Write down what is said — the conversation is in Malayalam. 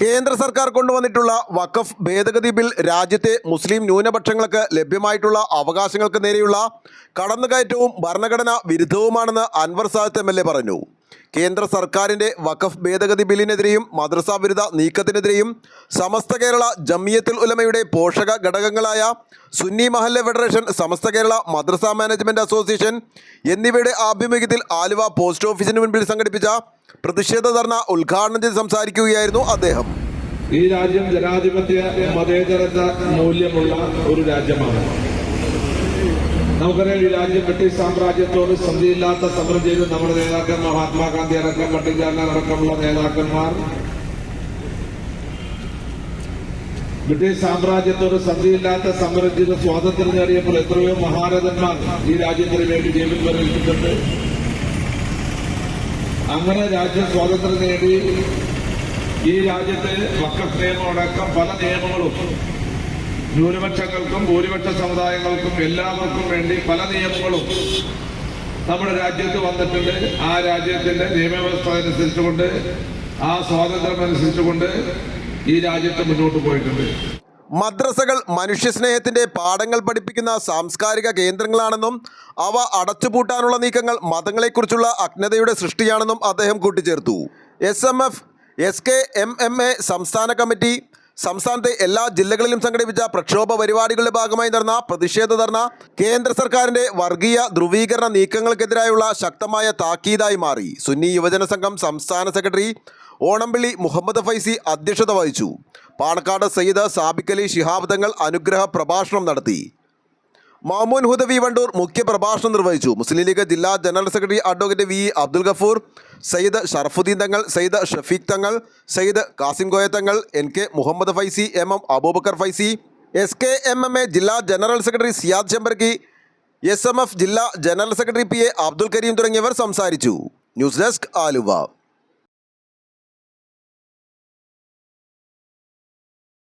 കേന്ദ്ര സർക്കാർ കൊണ്ടുവന്നിട്ടുള്ള വഖഫ് ഭേദഗതി ബിൽ രാജ്യത്തെ മുസ്ലിം ന്യൂനപക്ഷങ്ങൾക്ക് ലഭ്യമായിട്ടുള്ള അവകാശങ്ങൾക്ക് നേരെയുള്ള കടന്നുകയറ്റവും ഭരണഘടനാ വിരുദ്ധവുമാണെന്ന് അൻവർ സാദത്ത് എം പറഞ്ഞു. കേന്ദ്ര സർക്കാരിന്റെ വഖഫ് ഭേദഗതി ബില്ലിനെതിരെയും മദ്രസ വിരുദ്ധ നീക്കത്തിനെതിരെയും സമസ്ത കേരള ജമിയത്തുൽ ഉലമയുടെ പോഷക ഘടകങ്ങളായ Sunni Mahallu federation Samastha Kerala Madrasa management association എന്നിവയുടെ ആഭിമുഖ്യത്തിൽ ആലുവ പോസ്റ്റ് ഓഫീസിന് മുൻപിൽ സംഘടിപ്പിച്ച പ്രതിഷേധ ധർണ ഉദ്ഘാടനം ചെയ്ത് സംസാരിക്കുകയായിരുന്നു അദ്ദേഹം. ഈ രാജ്യം ജനാധിപത്യ മതേതരത മൂല്യമുള്ള ഒരു രാജ്യമാണ്. നമുക്കറിയാം ഈ രാജ്യം ബ്രിട്ടീഷ് സാമ്രാജ്യത്തോട് സന്ധിയില്ലാത്ത സമരം ചെയ്ത് നമ്മുടെ നേതാക്കന്മാർ മഹാത്മാഗാന്ധി അടക്കം പട്ടികജാലൻ അടക്കമുള്ള നേതാക്കന്മാർ. ബ്രിട്ടീഷ് സാമ്രാജ്യത്തോട് സന്ധിയില്ലാത്ത സമരം ചെയ്ത് സ്വാതന്ത്ര്യം നേടിയപ്പോൾ എത്രയോ മഹാരഥന്മാർ ഈ രാജ്യത്തിന് വേണ്ടി ജീവൻ വരവിച്ചിട്ടുണ്ട് അങ്ങനെ രാജ്യം സ്വാതന്ത്ര്യം നേടി. ഈ രാജ്യത്തെ വക്കഫ് നിയമം അടക്കം പല നിയമങ്ങളും ന്യൂനപക്ഷങ്ങൾക്കും ഭൂരിപക്ഷ സമുദായങ്ങൾക്കും എല്ലാവർക്കും വേണ്ടി പല നിയമങ്ങളും നമ്മുടെ രാജ്യത്ത് വന്നിട്ടുണ്ട്. ആ രാജ്യത്തിന്റെ നിയമവ്യവസ്ഥ അനുസരിച്ചുകൊണ്ട് ആ സ്വാതന്ത്ര്യം അനുസരിച്ചുകൊണ്ട് ഈ രാജ്യത്ത് മുന്നോട്ട് പോയിട്ടുണ്ട്. മദ്രസകൾ മനുഷ്യസ്നേഹത്തിന്റെ പാഠങ്ങൾ പഠിപ്പിക്കുന്ന സാംസ്കാരിക കേന്ദ്രങ്ങളാണെന്നും അവ അടച്ചുപൂട്ടാനുള്ള നീക്കങ്ങൾ മതങ്ങളെക്കുറിച്ചുള്ള അജ്ഞതയുടെ സൃഷ്ടിയാണെന്നും അദ്ദേഹം കൂട്ടിച്ചേർത്തു. S M F S K M M A സംസ്ഥാന കമ്മിറ്റി സംസ്ഥാനത്തെ എല്ലാ ജില്ലകളിലും സംഘടിപ്പിച്ച പ്രക്ഷോഭ പരിപാടികളുടെ ഭാഗമായി നടന്ന പ്രതിഷേധ ധർണ കേന്ദ്ര സർക്കാരിന്റെ വർഗീയ ധ്രുവീകരണ നീക്കങ്ങൾക്കെതിരായുള്ള ശക്തമായ താക്കീതായി മാറി. സുന്നി യുവജന സംഘം സംസ്ഥാന സെക്രട്ടറി ഓണംപിള്ളി മുഹമ്മദ് ഫൈസി അധ്യക്ഷത വഹിച്ചു. പാണക്കാട് സയ്യിദ് സാബിക്കലി ശിഹാബ് തങ്ങൾ അനുഗ്രഹ പ്രഭാഷണം നടത്തി. മാമൂൻ ഹുദവി വണ്ടൂർ മുഖ്യ പ്രഭാഷണം നിർവഹിച്ചു. മുസ്ലിം ലീഗ് ജില്ലാ general secretary advocate V Abdul Gafoor Sayyid Sharafuddin Thangal Sayyid Shafeeq Thangal Sayyid Kasim Koya Thangal N K Muhammad Faizy M M Abubakar Faizy S K M M A ജില്ലാ general secretary Siyad Chemberki S M F ജില്ലാ general secretary P A Abdul Kareem തുടങ്ങിയവർ സംസാരിച്ചു. News desk Aluva.